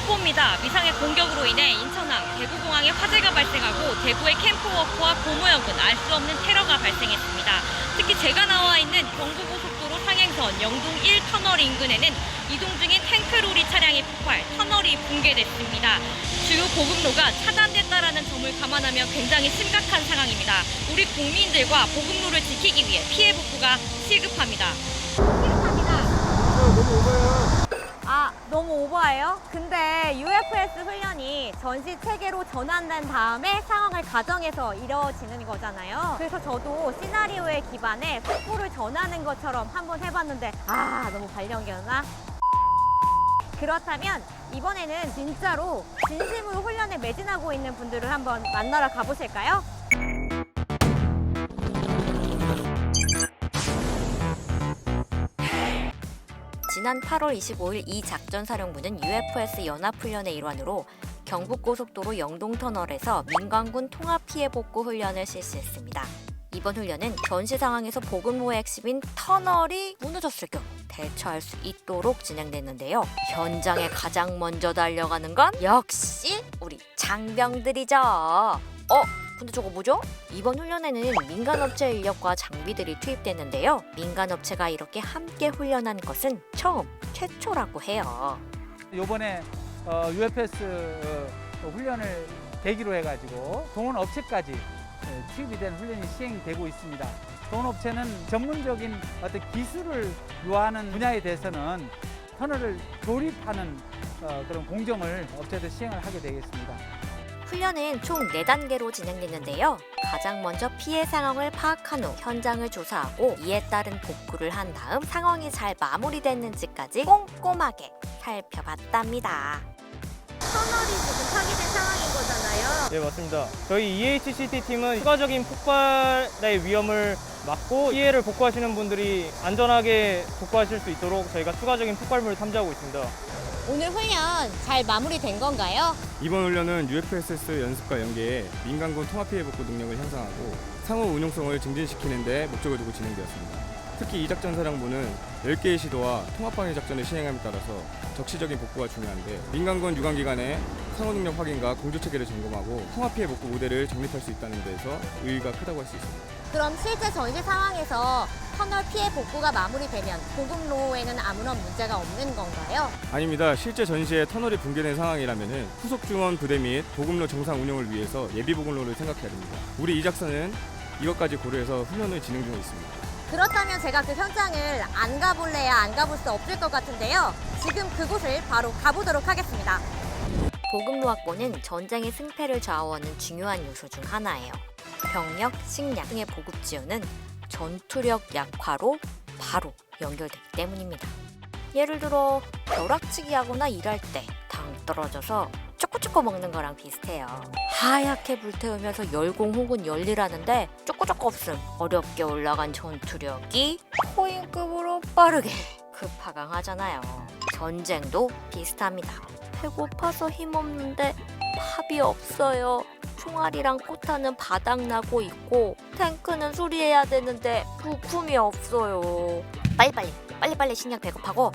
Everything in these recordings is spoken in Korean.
속보입니다. 미상의 공격으로 인해 인천항, 대구공항에 화재가 발생하고 대구의 캠프워크와 고모역은 알 수 없는 테러가 발생했습니다. 특히 제가 나와 있는 경부고속도로 상행선 영동 1터널 인근에는 이동 중인 탱크로리 차량이 폭발, 터널이 붕괴됐습니다. 주요 보급로가 차단됐다라는 점을 감안하면 굉장히 심각한 상황입니다. 우리 국민들과 보급로를 지키기 위해 피해 복구가 시급합니다. 시급합니다. 아, 너무 오 버예요? 근데 UFS 훈련이 전시 체계로 전환된 다음에 상황을 가정해서 이루어지는 거잖아요. 그래서 저도 시나리오에 기반해 속보를 전하는 것처럼 한번 해봤는데, 아, 너무 발령기였나? 그렇다면 이번에는 진짜로 진심으로 훈련에 매진하고 있는 분들을 한번 만나러 가보실까요? 지난 8월 25일 이 작전 사령부는 UFS 연합훈련의 일환으로 경북고속도로 영동터널에서 민간군 통합 피해 복구 훈련을 실시했습니다. 이번 훈련은 전시 상황에서 보급로의 핵심인 터널이 무너졌을 경우 대처할 수 있도록 진행됐는데요. 현장에 가장 먼저 달려가는 건 역시 우리 장병들이죠. 어? 근데 저거 뭐죠? 이번 훈련에는 민간업체 인력과 장비들이 투입됐는데요. 민간업체가 이렇게 함께 훈련한 것은 처음, 최초라고 해요. 요번에 어, UFS 어, 훈련을 계기로 해가지고 동원 업체까지 어, 투입이 된 훈련이 시행되고 있습니다. 동원 업체는 전문적인 어떤 기술을 요하는 분야에 대해서는 터널을 조립하는 어, 그런 공정을 업체도 시행을 하게 되겠습니다. 훈련은 총 4단계로 진행됐는데요. 가장 먼저 피해 상황을 파악한 후 현장을 조사하고 이에 따른 복구를 한 다음 상황이 잘 마무리됐는지까지 꼼꼼하게 살펴봤답니다. 터널이 지금 파괴된 상황인 거잖아요. 네 맞습니다. 저희 EHCT 팀은 추가적인 폭발의 위험을 막고 피해를 복구하시는 분들이 안전하게 복구하실 수 있도록 저희가 추가적인 폭발물을 탐지하고 있습니다. 오늘 훈련 잘 마무리된 건가요? 이번 훈련은 UFSS 연습과 연계해 민간군 통합 피해 복구 능력을 향상하고 상호 운용성을 증진시키는 데 목적을 두고 진행되었습니다. 특히 이 작전 사령부는 10개의 시도와 통합 방위 작전을 시행함에 따라서 적시적인 복구가 중요한데 민간군 유관기관의 상호 능력 확인과 공조 체계를 점검하고 통합 피해 복구 모델을 정립할 수 있다는 데에서 의의가 크다고 할 수 있습니다. 그럼 실제 전시 상황에서 터널 피해 복구가 마무리되면 보급로에는 아무런 문제가 없는 건가요? 아닙니다. 실제 전시에 터널이 붕괴된 상황이라면 후속 중원 부대 및 보급로 정상 운영을 위해서 예비 보급로를 생각해야 됩니다. 우리 이 작전은 이것까지 고려해서 훈련을 진행 중에 있습니다. 그렇다면 제가 그 현장을 안 가볼래야 안 가볼 수 없을 것 같은데요. 지금 그곳을 바로 가보도록 하겠습니다. 보급로 확보는 전쟁의 승패를 좌우하는 중요한 요소 중 하나예요. 병력, 식량 등의 보급 지원은 전투력 약화로 바로 연결되기 때문입니다. 예를 들어 벼락치기 하거나 일할 때 당 떨어져서 쪼꼬쪼꼬 먹는 거랑 비슷해요. 하얗게 불태우면서 열공 혹은 열일하는데 쪼꼬쪼꼬 없음 어렵게 올라간 전투력이 코인급으로 빠르게 급하강하잖아요. 전쟁도 비슷합니다. 배고파서 힘없는데 밥이 없어요. 총알이랑 포탄은 바닥나고 있고 탱크는 수리해야 되는데 부품이 없어요. 빨리빨리 빨리빨리 식량 배급하고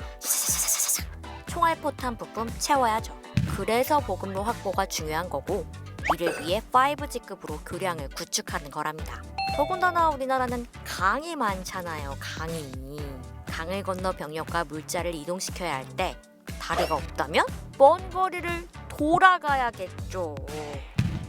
총알 포탄 부품 채워야죠. 그래서 보급로 확보가 중요한 거고 이를 위해 5G급으로 교량을 구축하는 거랍니다. 더군다나 우리나라는 강이 많잖아요. 강이. 강을 건너 병력과 물자를 이동시켜야 할 때 다리가 없다면 먼 거리를 돌아가야겠죠.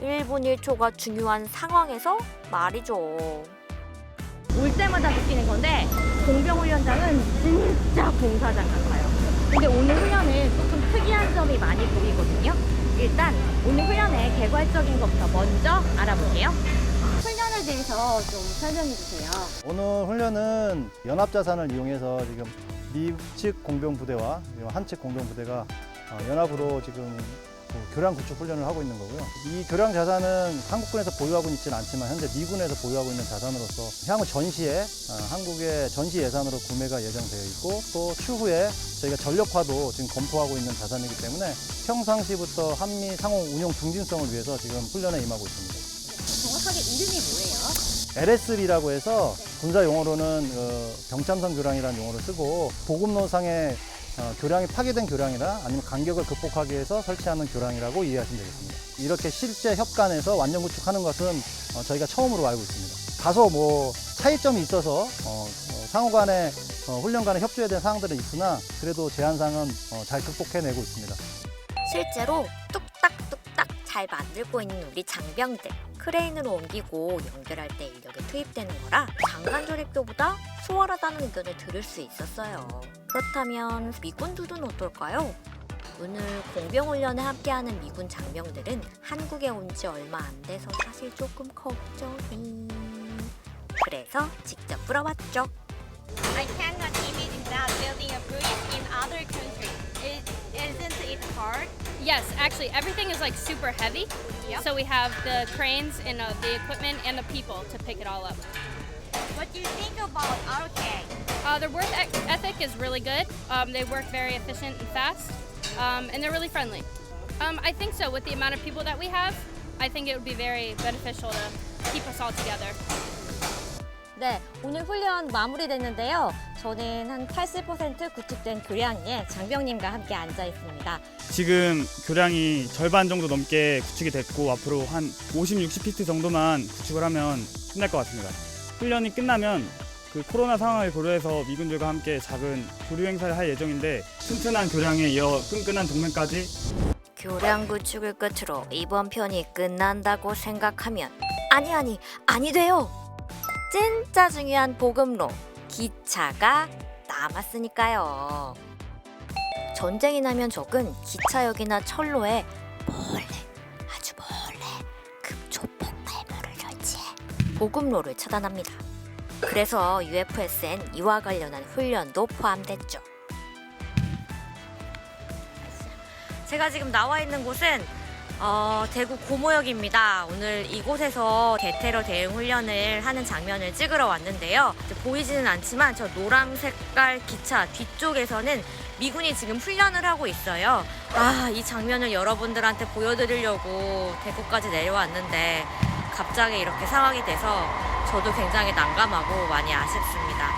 1분 1초가 중요한 상황에서 말이죠. 올 때마다 느끼는 건데 공병 훈련장은 진짜 공사장 같아요. 근데 오늘 훈련은 조금 특이한 점이 많이 보이거든요. 일단 오늘 훈련의 개괄적인 것부터 먼저 알아볼게요. 훈련에 대해서 좀 설명해 주세요. 오늘 훈련은 연합자산을 이용해서 지금 미측 공병 부대와 한측 공병 부대가 어, 연합으로 지금 그 교량 구축 훈련을 하고 있는 거고요. 이 교량 자산은 한국군에서 보유하고 있지는 않지만 현재 미군에서 보유하고 있는 자산으로서 향후 전시에 어, 한국의 전시 예산으로 구매가 예정되어 있고 또 추후에 저희가 전력화도 지금 검토하고 있는 자산이기 때문에 평상시부터 한미 상호 운용 중진성을 위해서 지금 훈련에 임하고 있습니다. 정확하게 이름이 뭐예요? LSB라고 해서 군사 용어로는 어, 병참선 교량이라는 용어를 쓰고 보급로상의 어, 교량이 파괴된 교량이나 아니면 간격을 극복하기 위해서 설치하는 교량이라고 이해하시면 되겠습니다. 이렇게 실제 협간에서 완전 구축하는 것은 어, 저희가 처음으로 알고 있습니다. 다소 뭐 차이점이 있어서 상호 어, 훈련 간에 협조해야 되는 사항들은 있으나 그래도 제한상은 어, 잘 극복해내고 있습니다. 실제로 뚝딱뚝딱 잘 만들고 있는 우리 장병들 크레인으로 옮기고 연결할 때 인력이 투입되는 거라 장관 조립도보다 수월하다는 의견을 들을 수 있었어요. 그렇다면 미군들은 어떨까요? 오늘 공병훈련에 함께하는 미군 장병들은 한국에 온 지 얼마 안 돼서 사실 조금 걱정이. 그래서 직접 물어봤죠. I cannot imagine that building a bridge in other countries. It, isn't it hard? Yes, actually, everything is like super heavy. Yep. So we have the cranes and uh, the equipment and the people to pick it all up. What do you think about RK? Uh, their work ec- ethic is really good. Um, they work very efficient and fast, um, and they're really friendly. Um, I think so. With the amount of people that we have, I think it would be very beneficial to keep us all together. 네, 오늘 훈련 마무리됐는데요. 저는 한 80% 구축된 교량에 장병님과 함께 앉아 있습니다. 지금 교량이 절반 정도 넘게 구축이 됐고 앞으로 한 50, 60피트 정도만 구축을 하면 끝날 것 같습니다. 훈련이 끝나면 그 코로나 상황을 고려해서 미군들과 함께 작은 교류 행사를 할 예정인데 튼튼한 교량에 이어 끈끈한 동맹까지 교량 구축을 끝으로 이번 편이 끝난다고 생각하면 아니 아니 아니 돼요. 진짜 중요한 보급로 기차가 남았으니까요. 전쟁이 나면 적은 기차역이나 철로에 몰래 아주 몰래 급조폭발물을 설치해 보급로를 차단합니다. 그래서 UFS엔 이와 관련한 훈련도 포함됐죠. 제가 지금 나와 있는 곳은 어, 대구 고모역입니다. 오늘 이곳에서 대테러 대응 훈련을 하는 장면을 찍으러 왔는데요. 보이지는 않지만 저 노랑 색깔 기차 뒤쪽에서는 미군이 지금 훈련을 하고 있어요. 아, 이 장면을 여러분들한테 보여드리려고 대구까지 내려왔는데 갑자기 이렇게 상황이 돼서 저도 굉장히 난감하고 많이 아쉽습니다.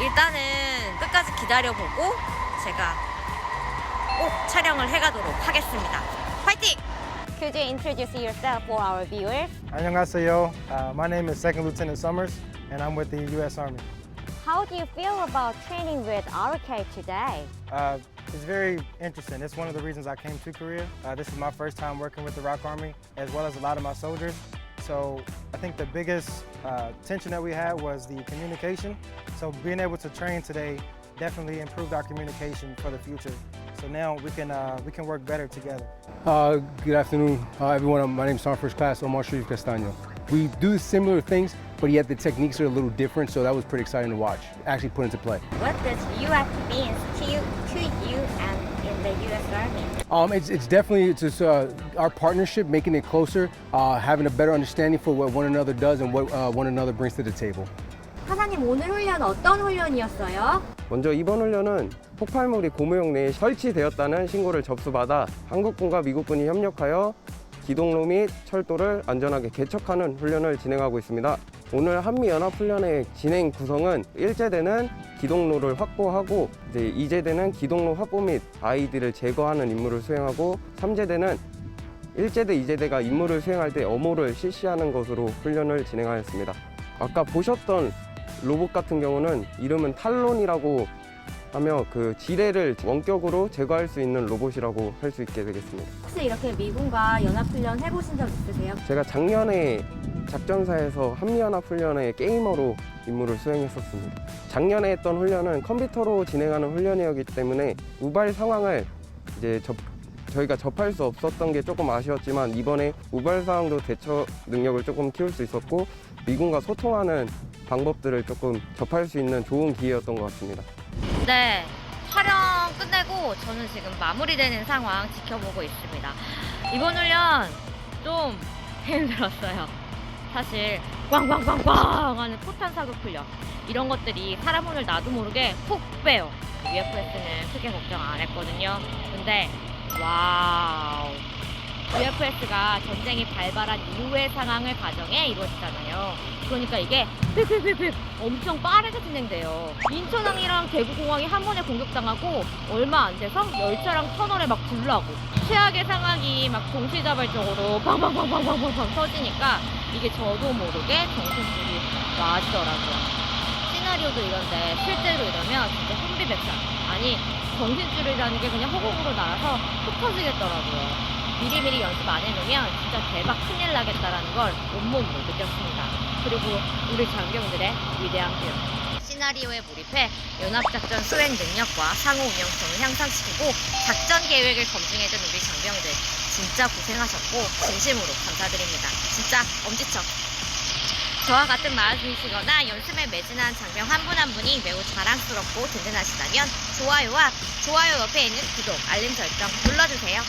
일단은 끝까지 기다려보고 제가 꼭 촬영을 해가도록 하겠습니다. 화이팅! Could you introduce yourself for our viewers? 안녕하세요. Uh, my name is Second Lieutenant Summers, and I'm with the U.S. Army. How do you feel about training with RK today? Uh, it's very interesting. It's one of the reasons I came to Korea. Uh, this is my first time working with the Rock Army, as well as a lot of my soldiers. So I think the biggest uh, tension that we had was the communication. So being able to train today definitely improved our communication for the future. So now we can uh, we can work better together. Uh, good afternoon, uh, everyone. My name is Sergeant First Class Omar Sharif Castaño. We do similar things, but yet the techniques are a little different, so that was pretty exciting to watch, actually put into play. What does US mean to you, to you and in the US Army? Um, it's, it's definitely it's just, uh, our partnership, making it closer, uh, having a better understanding for what one another does and what uh, one another brings to the table. 하나님 오늘 훈련 어떤 훈련이었어요? 먼저 이번 훈련은 폭발물이 고무역 내에 설치되었다는 신고를 접수받아 한국군과 미국군이 협력하여 기동로 및 철도를 안전하게 개척하는 훈련을 진행하고 있습니다. 오늘 한미연합훈련의 진행 구성은 1제대는 기동로를 확보하고 이제 2제대는 기동로 확보 및 아이들을 제거하는 임무를 수행하고 3제대는 1제대, 2제대가 임무를 수행할 때 엄호를 실시하는 것으로 훈련을 진행하였습니다. 아까 보셨던 로봇 같은 경우는 이름은 탈론이라고 하며 그 지뢰를 원격으로 제거할 수 있는 로봇이라고 할 수 있게 되겠습니다. 혹시 이렇게 미군과 연합훈련 해보신 적 있으세요? 제가 작년에 작전사에서 한미연합 훈련에 게이머로 임무를 수행했었습니다. 작년에 했던 훈련은 컴퓨터로 진행하는 훈련이었기 때문에 우발 상황을 이제 접, 저희가 접할 수 없었던 게 조금 아쉬웠지만 이번에 우발 상황도 대처 능력을 조금 키울 수 있었고 미군과 소통하는 방법들을 조금 접할 수 있는 좋은 기회였던 것 같습니다. 네. 촬영 끝내고 저는 지금 마무리되는 상황 지켜보고 있습니다. 이번 훈련 좀 힘들었어요. 사실 꽝꽝꽝꽝 하는 포탄 사격 훈련 이런 것들이 사람 오늘 나도 모르게 푹 빼요. UFS는 크게 걱정 안 했거든요. 근데 와우 UFS가 전쟁이 발발한 이후의 상황을 가정해 이루어지잖아요. 그러니까 이게 휙휙휙휙 엄청 빠르게 진행돼요. 인천항이랑 대구공항이 한 번에 공격당하고 얼마 안 돼서 열차랑 터널에 막 불나고 최악의 상황이 막 동시다발적으로 팡팡팡팡팡팡 터지니까 이게 저도 모르게 정신줄이 놔지더라고요. 시나리오도 이런데 실제로 이러면 진짜 혼비백산. 아니 정신줄이라는 게 그냥 허공으로 날아서 흩 터지겠더라고요. 미리미리 연습 안 해놓으면 진짜 대박 큰일 나겠다라는 걸 온몸으로 느꼈습니다. 그리고 우리 장병들의 위대한 교육. 시나리오에 몰입해 연합작전 수행 능력과 상호 운영성을 향상시키고 작전 계획을 검증해준 우리 장병들 진짜 고생하셨고 진심으로 감사드립니다. 진짜 엄지척. 저와 같은 마음이시거나 연습에 매진한 장병 한 분한 분이 매우 자랑스럽고 든든하시다면 좋아요와 좋아요 옆에 있는 구독, 알림 설정 눌러주세요.